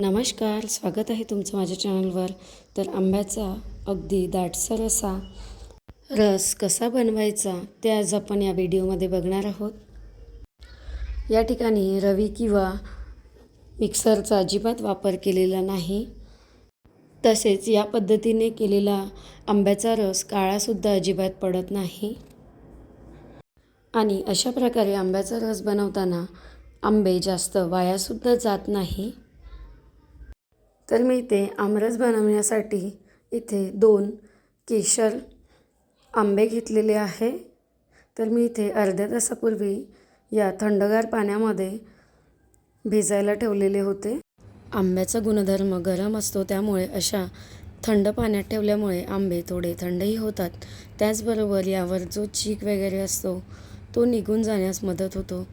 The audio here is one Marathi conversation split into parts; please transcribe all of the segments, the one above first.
नमस्कार स्वागत आहे तुमचं माझ्या चॅनलवर. तर आंब्याचा अगदी दाटसर असा रस कसा बनवायचा ते आज आपण या व्हिडिओमध्ये बघणार आहोत. या ठिकाणी रवी किंवा मिक्सरचा अजिबात वापर केलेला नाही. तसेच या पद्धतीने केलेला आंब्याचा रस काळासुद्धा अजिबात पडत नाही. आणि अशा प्रकारे आंब्याचा रस बनवताना आंबे जास्त वायासुद्धा जात नाही. तर मी इथे आमरस बनवण्यासाठी इथे दोन केशर आंबे घेतलेले आहे. तर मी इथे अर्ध्या तासापूर्वी या थंडगार पाण्यामध्ये भिजायला ठेवलेले होते. आंब्याचा गुणधर्म गरम असतो त्यामुळे अशा थंड पाण्यात ठेवल्यामुळे आंबे थोडे थंडही होतात. त्याचबरोबर यावर जो चीक वगैरे असतो तो निघून जाण्यास मदत होतो.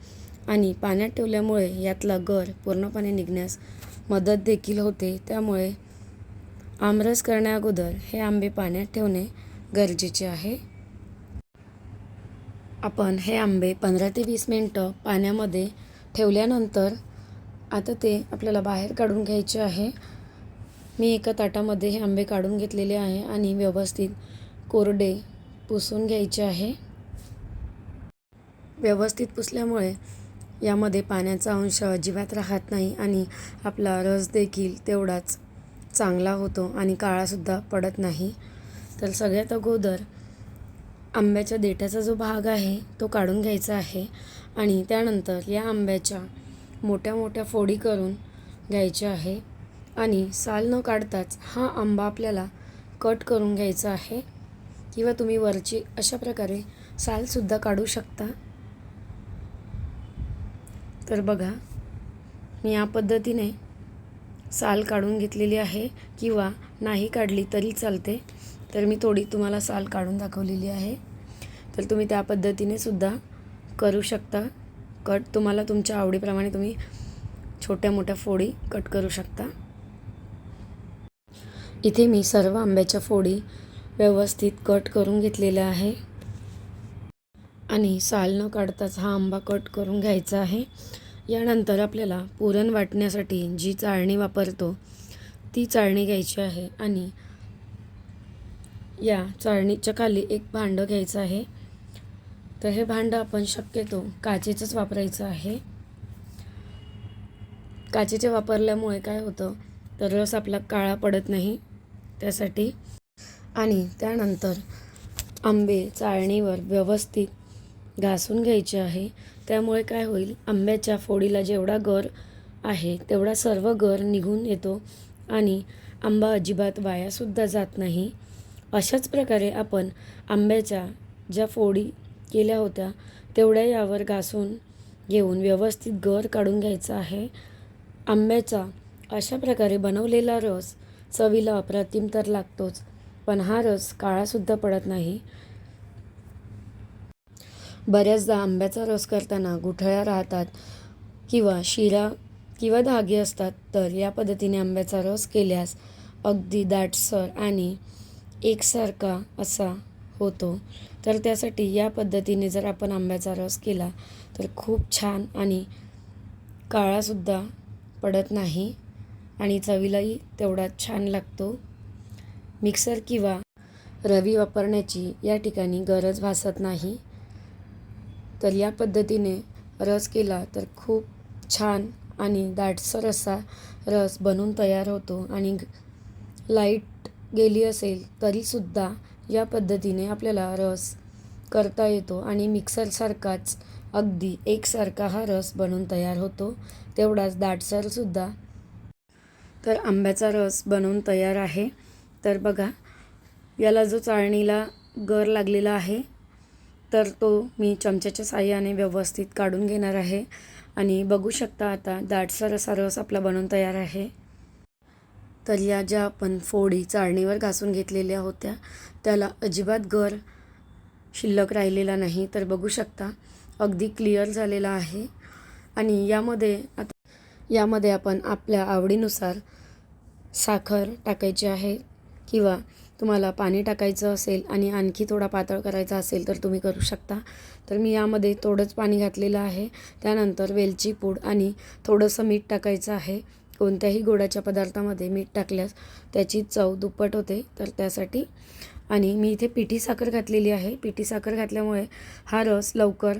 आणि पाण्यात ठेवल्यामुळे यातला गर पूर्णपणे निघण्यास मदत देखील होते. त्यामुळे आमरस करण्याअगोदर हे आंबे पाण्यात ठेवणे गरजेचे आहे. आपण हे आंबे पंधरा ते वीस मिनटं पाण्यामध्ये ठेवल्यानंतर आता ते आपल्याला बाहेर काढून घ्यायचे आहे. मी एका ताटामध्ये हे आंबे काढून घेतलेले आहे आणि व्यवस्थित कोरडे पुसून घ्यायचे आहे. व्यवस्थित पुसल्यामुळे यामध्ये पाण्याचा अंश अजिबात राहत नाही आणि आपला रस देखील तेवढाच चांगला होतो आणि काळासुद्धा पडत नाही. तर सगळ्यात अगोदर आंब्याच्या देठाचा जो भाग आहे तो काढून घ्यायचा आहे आणि त्यानंतर या आंब्याच्या मोठ्या मोठ्या फोडी करून घ्यायच्या आहे आणि साल न काढताच हा आंबा आपल्याला कट करून घ्यायचा आहे किंवा तुम्ही वरची अशा प्रकारे सालसुद्धा काढू शकता. तर बघा मी या पद्धतीने साल काढून घेतलेली आहे किंवा नाही काढली तरी चालते. तर मी थोडी तुम्हाला साल काढून दाखवलेली आहे. तर तुम्ही त्या पद्धतीने सुद्धा करू शकता. कट तुम्हाला तुमच्या आवडीप्रमाणे तुम्ही छोट्या मोठ्या फोडी कट करू शकता. इथे मी सर्व आंब्याच्या फोडी व्यवस्थित कट करून घेतलेल्या आहे. आणि साल न काढताच हा आंबा कट करून घ्यायचा आहे. यानंतर आपल्याला पुरण वाटण्यासाठी जी चाळणी वापरतो ती चाळणी घ्यायची आहे आणि या चाळणीच्या खाली एक भांडं घ्यायचं आहे. तर हे भांडं आपण शक्यतो काचेचंच वापरायचं आहे. काचेचे वापरल्यामुळे काय होतं तर रस आपला काळा पडत नाही त्यासाठी. आणि त्यानंतर आंबे चाळणीवर व्यवस्थित घासून घ्यायचे आहे. त्यामुळे काय होईल? आंब्याच्या फोडीला जेवढा गर आहे तेवढा सर्व गर निघून येतो आणि आंबा अजिबात वायासुद्धा जात नाही. अशाच प्रकारे आपण आंब्याच्या ज्या फोडी केल्या होत्या तेवढ्या यावर घासून घेऊन व्यवस्थित गर काढून घ्यायचा आहे. आंब्याचा अशा प्रकारे बनवलेला रस चवीला अप्रतिम तर लागतोच पण हा रस काळासुद्धा पडत नाही. बऱ्याचदा आंब्याचा रस करताना गुठळ्या राहतात किंवा शिरा किंवा धागे असतात तर या पद्धतीने आंब्याचा रस केल्यास अगदी दाटसर आणि एकसारखा असा होतो. तर त्यासाठी या पद्धतीने जर आपण आंब्याचा रस केला तर खूप छान आणि काळासुद्धा पडत नाही आणि चवीलाही तेवढाच छान लागतो. मिक्सर किंवा रवी वापरण्याची या ठिकाणी गरज भासत नाही. तर या पद्धतीने रस केला तर खूप छान आणि दाटसर असा रस बनून तयार होतो. आणि लाइट गेली असेल तरीसुद्धा या पद्धतीने आपल्याला रस करता येतो आणि मिक्सरसारखाच अगदी एकसारखा हा रस बनून तयार होतो. तेवढाच दाटसरसुद्धा. तर आंब्याचा रस बनवून तयार आहे. तर बघा याला जो चाळणीला गर लागलेला आहे तर तो मी चमच्याच्या साह्याने व्यवस्थित काढून घेणार आहे. आणि बघू शकता आता दाटसर असा रस आपला बनवून तयार आहे. तर या ज्या आपण फोडी चाळणीवर घासून घेतलेल्या होत्या त्याला अजिबात गर शिल्लक राहिलेला नाही. तर बघू शकता अगदी क्लिअर झालेला आहे. आणि यामध्ये आता यामध्ये आपण आपल्या आवडीनुसार साखर टाकायची आहे किंवा तुम्हाला पाणी टाकायचं असेल आणि आणखी थोडा पातळ करायचा असेल तर तुम्ही करू शकता. तर मी यामध्ये थोडंच पाणी घातलेलं आहे. त्यानंतर वेलची पूड आणि थोडंसं मीठ टाकायचं आहे. कोणत्याही गोडाच्या पदार्थामध्ये मीठ टाकल्यास त्याची चव दुप्पट होते. तर त्यासाठी आणि मी इथे पिठी साखर घातलेली आहे. पिठी साखर घातल्यामुळे हा रस लवकर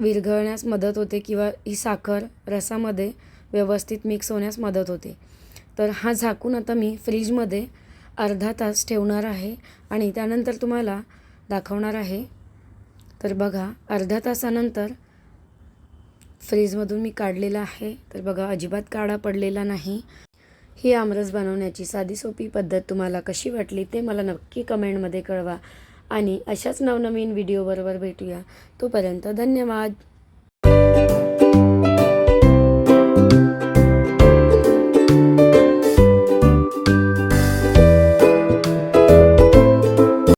विरघळण्यास मदत होते किंवा ही साखर रसामध्ये व्यवस्थित मिक्स होण्यास मदत होते. तर हा झाकून आता मी फ्रीजमध्ये अर्धा तास ठेवणार आहे आणि त्यानंतर तुम्हाला दाखवणार आहे. तर बघा अर्ध्या तासानंतर फ्रीजमधून मी काढलेला आहे. तर बघा अजिबात काळा पडलेला नाही. ही आमरस बनवण्याची साधी सोपी पद्धत तुम्हाला कशी वाटली ते मला नक्की कमेंटमध्ये कळवा. आणि अशाच नवनवीन व्हिडिओबरोबर भेटूया. तोपर्यंत धन्यवाद.